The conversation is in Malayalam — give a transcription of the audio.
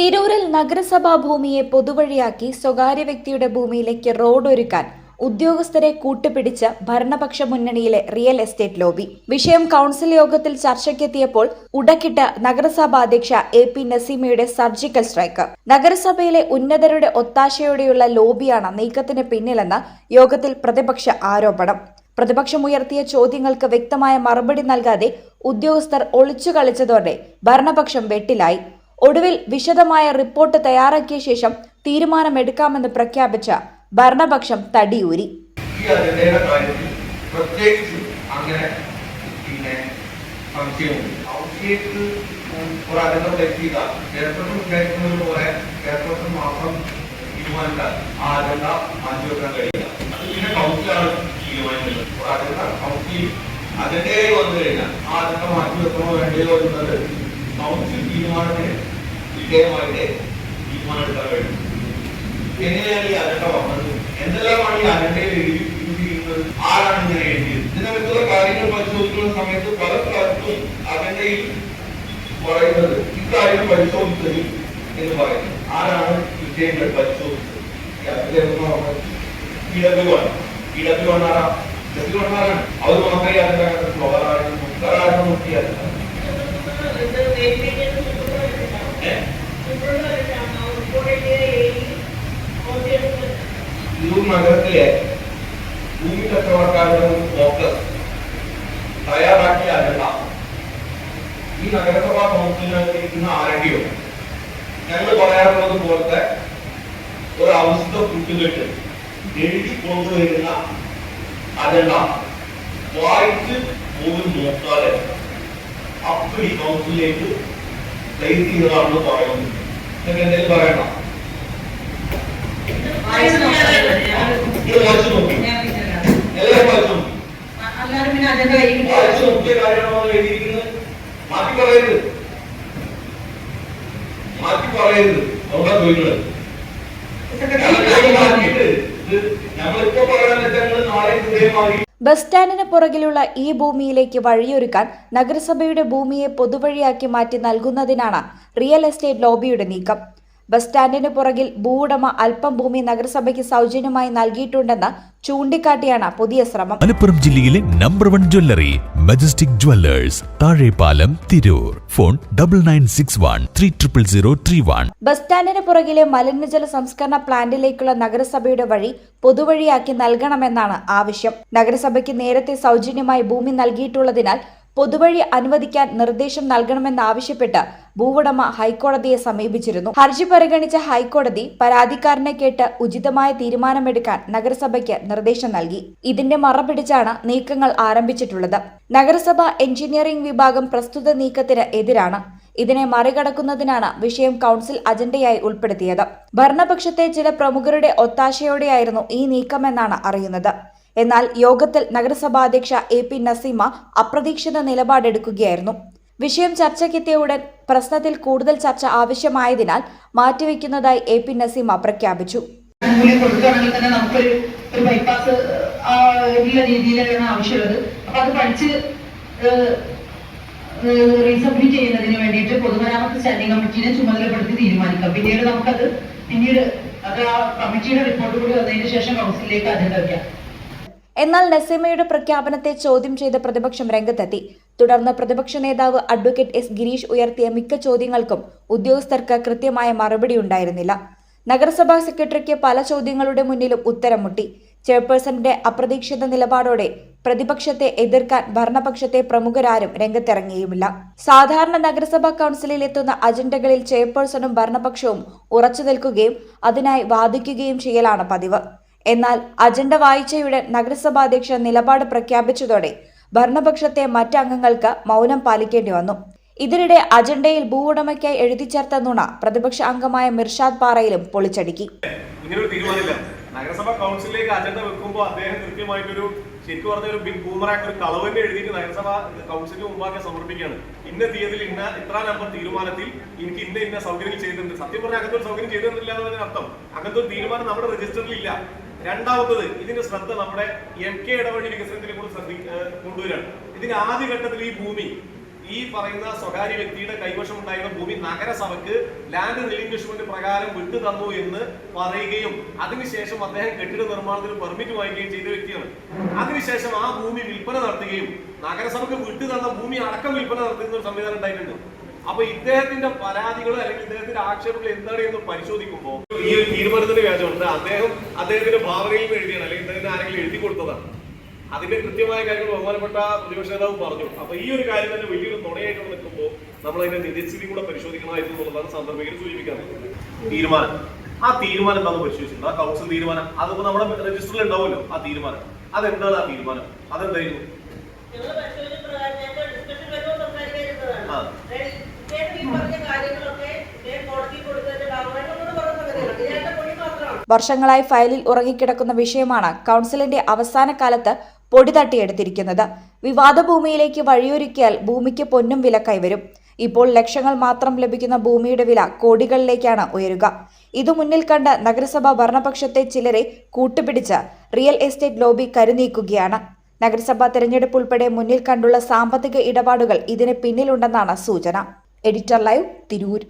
തിരൂരിൽ നഗരസഭാ ഭൂമിയെ പൊതുവഴിയാക്കി സ്വകാര്യ വ്യക്തിയുടെ ഭൂമിയിലേക്ക് റോഡ് ഒരുക്കാൻ ഉദ്യോഗസ്ഥരെ കൂട്ടുപിടിച്ച ഭരണപക്ഷ മുന്നണിയിലെ റിയൽ എസ്റ്റേറ്റ് ലോബി. വിഷയം കൗൺസിൽ യോഗത്തിൽ ചർച്ചയ്ക്കെത്തിയപ്പോൾ ഉടക്കിട്ട നഗരസഭാ അധ്യക്ഷ എ പി നസീമയുടെ സർജിക്കൽ സ്ട്രൈക്ക്. നഗരസഭയിലെ ഉന്നതരുടെ ഒത്താശയോടെയുള്ള ലോബിയാണ് നീക്കത്തിന് പിന്നിലെന്ന് യോഗത്തിൽ പ്രതിപക്ഷ ആരോപണം. പ്രതിപക്ഷം ഉയർത്തിയ ചോദ്യങ്ങൾക്ക് വ്യക്തമായ മറുപടി നൽകാതെ ഉദ്യോഗസ്ഥർ ഒളിച്ചു കളിച്ചതോടെ ഭരണപക്ഷം വെട്ടിലായി. ഒടുവിൽ വിശദമായ റിപ്പോർട്ട് തയ്യാറാക്കിയ ശേഷം തീരുമാനമെടുക്കാമെന്ന് പ്രഖ്യാപിച്ച ഭരണപക്ഷം തടിയൂരി. അങ്ങനെ പിന്നെ പോലെ മാത്രം വന്നു കഴിഞ്ഞാൽ ആ അജണ്ട മാറ്റിവെക്കണോ വേണ്ടയോ എന്നത് കൗൺസിൽ തീരുമാനത്തിന് വിധേയമായിട്ട് തീരുമാനമെടുക്കാൻ എങ്ങനെയാണ് ഈ അരട്ട വന്നത്? എന്തെല്ലാമാണ് ഈ അരട്ടയിൽ എഴുതിയിരിക്കുന്നത്? ആരാണ് ഇങ്ങനെ എഴുതിയത്? ഇതിനകത്തുള്ള കാര്യങ്ങൾ പരിശോധിക്കുന്ന സമയത്ത് പല സ്ഥലത്തും അജണ്ടയിൽ പറയുന്നത് ഇക്കാര്യം പരിശോധിച്ചത് എന്ന് പറയുന്നു. ആരാണ് വിജയങ്ങൾ പരിശോധിച്ചത്? ഈ അജണ്ട ഇടതുവാണ് ഇടതുവണ്ണാറാ ഇടതുവണ്ണാറാണ് അവർ മാത്രമേ അതിന്റെ ഏഹ് തിരൂർ നഗരത്തിലെ ഭൂമി ഒരു ഫോക്കസ് തയ്യാറാക്കിയ അജണ്ട ഈ നഗരസഭാ കൗൺസിലിനകത്ത് ഇരിക്കുന്ന ആരെങ്കിലും ഞങ്ങൾ പറയാറുള്ളത് പോലത്തെ ഒരു അവസ്ഥ കൂട്ടുകെട്ട് എഴുതി കൊണ്ടുവരുന്ന അജണ്ട വായിച്ച് പോലും നോക്കാതെ അപ്പടി കൗൺസിലിലേക്ക് പ്ലേസ് ചെയ്തതാണെന്ന് പറയുന്നു. നിങ്ങൾക്ക് എന്തെങ്കിലും പറയണം മാറ്റി പറയരുത്. മാറ്റി പറയരുത്. അവിടെ ചോദിക്കുന്നത്. ഞങ്ങളിപ്പോ പറയാൻ ഞങ്ങൾ നാളെ ഹൃദയമാറി ബസ് സ്റ്റാൻഡിന് പുറകിലുള്ള ഈ ഭൂമിയിലേക്ക് വഴിയൊരുക്കാൻ നഗരസഭയുടെ ഭൂമിയെ പൊതുവഴിയാക്കി മാറ്റി നൽകുന്നതിനാണ് റിയൽ എസ്റ്റേറ്റ് ലോബിയുടെ നീക്കം. ബസ് സ്റ്റാൻഡിന് പുറകിൽ ഭൂവുടമ അല്പം ഭൂമി നഗരസഭയ്ക്ക് സൗജന്യമായി നൽകിയിട്ടുണ്ടെന്ന് ചൂണ്ടിക്കാട്ടിയാണ് പുതിയ ശ്രമം. മലപ്പുറം ജില്ലയിലെ number one jewellery Majestic Jewellers Thazhepalam Tirur. Phone double nine six one three triple zero three one bus സ്റ്റാൻഡിന് പുറകിലെ മലിനജല സംസ്കരണ പ്ലാന്റിലേക്കുള്ള നഗരസഭയുടെ വഴി പൊതുവഴിയാക്കി നൽകണമെന്നാണ് ആവശ്യം. നഗരസഭയ്ക്ക് നേരത്തെ സൗജന്യമായി ഭൂമി നൽകിയിട്ടുള്ളതിനാൽ പൊതുവഴി അനുവദിക്കാൻ നിർദ്ദേശം നൽകണമെന്നാവശ്യപ്പെട്ട് ഭൂവുടമ ഹൈക്കോടതിയെ സമീപിച്ചിരുന്നു. ഹർജി പരിഗണിച്ച ഹൈക്കോടതി പരാതിക്കാരനെ കേട്ട് ഉചിതമായ തീരുമാനമെടുക്കാൻ നഗരസഭയ്ക്ക് നിർദ്ദേശം നൽകി. ഇതിന്റെ മറപിടിച്ചാണ് നീക്കങ്ങൾ ആരംഭിച്ചിട്ടുള്ളത്. നഗരസഭ എഞ്ചിനീയറിംഗ് വിഭാഗം പ്രസ്തുത നീക്കത്തിന് എതിരാണ്. ഇതിനെ മറികടക്കുന്നതിനാണ് വിഷയം കൗൺസിൽ അജണ്ടയായി ഉൾപ്പെടുത്തിയത്. ഭരണപക്ഷത്തെ ചില പ്രമുഖരുടെ ഒത്താശയോടെയായിരുന്നു ഈ നീക്കമെന്നാണ് അറിയുന്നത്. എന്നാൽ യോഗത്തിൽ നഗരസഭാധ്യക്ഷ എ പി നസീമ അപ്രതീക്ഷിത നിലപാടെടുക്കുകയായിരുന്നു. വിഷയം ചർച്ചയ്ക്കെത്തിയ ഉടൻ പ്രശ്നത്തിൽ കൂടുതൽ ചർച്ച ആവശ്യമായതിനാൽ മാറ്റിവെക്കുന്നതായി എ പി നസീമ പ്രഖ്യാപിച്ചു. റീസബ്മിറ്റ് ചെയ്യുന്നതിന് വേണ്ടിയിട്ട് പൊതുമരാമത്ത് സ്റ്റാൻഡിംഗ് കമ്മിറ്റീനെ ചുമതലപ്പെടുത്തി തീരുമാനിക്കാം. പിന്നീട് നമുക്കത് പിന്നീട് അത് ആ കമ്മിറ്റിയുടെ റിപ്പോർട്ട് കൂടി വന്നതിന് ശേഷം കൗൺസിലിലേക്ക് അജണ്ട വയ്ക്കാം എന്നാൽ നസീമയുടെ പ്രഖ്യാപനത്തെ ചോദ്യം ചെയ്ത് പ്രതിപക്ഷം രംഗത്തെത്തി. തുടർന്ന് പ്രതിപക്ഷ നേതാവ് അഡ്വക്കേറ്റ് എസ് ഗിരീഷ് ഉയർത്തിയ മിക്ക ചോദ്യങ്ങൾക്കും ഉദ്യോഗസ്ഥർക്ക് കൃത്യമായ മറുപടി ഉണ്ടായിരുന്നില്ല. നഗരസഭാ സെക്രട്ടറിക്ക് പല ചോദ്യങ്ങളുടെ മുന്നിലും ഉത്തരം മുട്ടി. ചെയർപേഴ്സന്റെ അപ്രതീക്ഷിത നിലപാടോടെ പ്രതിപക്ഷത്തെ എതിർക്കാൻ ഭരണപക്ഷത്തെ പ്രമുഖരാരും രംഗത്തിറങ്ങിയുമില്ല. സാധാരണ നഗരസഭാ കൗൺസിലിൽ എത്തുന്ന അജണ്ടകളിൽ ചെയർപേഴ്സണും ഭരണപക്ഷവും ഉറച്ചു നിൽക്കുകയും അതിനായി വാദിക്കുകയും ചെയ്യലാണ് പതിവ്. എന്നാൽ അജണ്ട വായിച്ചയുടൻ നഗരസഭാ അധ്യക്ഷ നിലപാട് പ്രഖ്യാപിച്ചതോടെ ഭരണപക്ഷത്തെ മറ്റംഗങ്ങൾക്ക് മൗനം പാലിക്കേണ്ടി വന്നു. ഇതിനിടെ അജണ്ടയിൽ ഭൂവുടമയ്ക്കായി എഴുതിച്ചേർത്ത നുണ പ്രതിപക്ഷ അംഗമായ മിർഷാദ് പാറയിലും പൊളിച്ചടുക്കി. നഗരസഭ കൗൺസിലിലേക്ക് അജണ്ട വെക്കുമ്പോൾ അദ്ദേഹം കൃത്യമായിട്ടൊരു ശരിക്കും പറഞ്ഞ ഒരു ബിഗ് ഒരു കളവ് തന്നെ എഴുതിയിട്ട് നഗരസഭ കൗൺസിലിന് മുമ്പാകെ സമർപ്പിക്കുകയാണ്. ഇന്ന തീയതിയിൽ ഇന്ന ഇത്ര നമ്പർ തീരുമാനത്തിൽ എനിക്ക് ഇന്ന ഇന്ന സൗകര്യങ്ങൾ ചെയ്തിട്ടുണ്ട്. സത്യം പറഞ്ഞാൽ അങ്ങനത്തെ ഒരു സൗകര്യം ചെയ്തിട്ടില്ല എന്നതിന് അർത്ഥം. അങ്ങനത്തെ ഒരു തീരുമാനം നമ്മുടെ രജിസ്റ്ററിൽ ഇല്ല. രണ്ടാമത്തത് ഇതിന്റെ ശ്രദ്ധ നമ്മുടെ എം കെ ഇടവഴി വികസനത്തിനെ കൂടെ ശ്രദ്ധി കൊണ്ടുവരാണ്. ഇതിന്റെ ആദ്യഘട്ടത്തിൽ ഈ ഭൂമി ഈ പറയുന്ന സ്വകാര്യ വ്യക്തിയുടെ കൈവശം ഉണ്ടായിരുന്ന ഭൂമി നഗരസഭയ്ക്ക് ലാൻഡ് റിലിംഗ്വിഷ്മെന്റ് പ്രകാരം വിട്ടു തന്നു എന്ന് പറയുകയും അതിനുശേഷം അദ്ദേഹം കെട്ടിട നിർമ്മാണത്തിന് പെർമിറ്റ് വാങ്ങിക്കുകയും ചെയ്ത വ്യക്തിയാണ്. അതിനുശേഷം ആ ഭൂമി വിൽപ്പന നടത്തുകയും നഗരസഭയ്ക്ക് വിട്ടു തന്ന ഭൂമി അടക്കം വിൽപ്പന നടത്തുന്ന ഒരു സംവിധാനം ഉണ്ടായിട്ടുണ്ട്. അപ്പൊ ഇദ്ദേഹത്തിന്റെ പരാതികൾ അല്ലെങ്കിൽ ഇദ്ദേഹത്തിന്റെ ആക്ഷേപങ്ങൾ എന്താണ് എന്ന് പരിശോധിക്കുമ്പോൾ തീരുമാനത്തിന്റെ വ്യാജമുണ്ട് അദ്ദേഹം അദ്ദേഹത്തിന്റെ ഭാവനയിൽ നിന്ന് എഴുതിയാണ് അല്ലെങ്കിൽ ഇദ്ദേഹത്തിന് ആരെങ്കിലും എഴുതി കൊടുത്തതാണ്. അതിന്റെ കൃത്യമായ കാര്യങ്ങൾ ബഹുമാനപ്പെട്ട പ്രതിപക്ഷ നേതാവ് പറഞ്ഞു. അപ്പൊ ഈ ഒരു കാര്യം തന്നെ വലിയൊരു തുണയായിട്ട് നിൽക്കുമ്പോൾ നമ്മൾ അതിന്റെ നിജസ്ഥിതി കൂടെ പരിശോധിക്കണമായിരുന്നു എന്നുള്ളതാണ് സന്ദർഭത്തിൽ സൂചിപ്പിക്കുന്നത് തീരുമാനം. ആ തീരുമാനം എന്താണെന്ന് പരിശോധിച്ചിട്ടുണ്ട്? ആ കൗൺസിൽ തീരുമാനം. അതിപ്പോ നമ്മുടെ രജിസ്റ്ററിൽ ഉണ്ടാവുമല്ലോ ആ തീരുമാനം. അതെന്താണ് ആ തീരുമാനം? അതെന്തായിരുന്നു? വർഷങ്ങളായി ഫയലിൽ ഉറങ്ങിക്കിടക്കുന്ന വിഷയമാണ് കൗൺസിലിന്റെ അവസാന കാലത്ത് പൊടി തട്ടിയെടുത്തിരിക്കുന്നത്. വിവാദ ഭൂമിയിലേക്ക് വഴിയൊരുക്കിയാൽ ഭൂമിക്ക് പൊന്നും വില കൈവരും. ഇപ്പോൾ ലക്ഷങ്ങൾ മാത്രം ലഭിക്കുന്ന ഭൂമിയുടെ വില കോടികളിലേക്കാണ് ഉയരുക. ഇതു മുന്നിൽ കണ്ട് നഗരസഭ ഭരണപക്ഷത്തെ ചിലരെ കൂട്ടുപിടിച്ച് റിയൽ എസ്റ്റേറ്റ് ലോബി കരുനീക്കുകയാണ്. നഗരസഭാ തെരഞ്ഞെടുപ്പ് ഉൾപ്പെടെ മുന്നിൽ കണ്ടുള്ള സാമ്പത്തിക ഇടപാടുകൾ ഇതിന് പിന്നിലുണ്ടെന്നാണ് സൂചന. Editor live Tirur.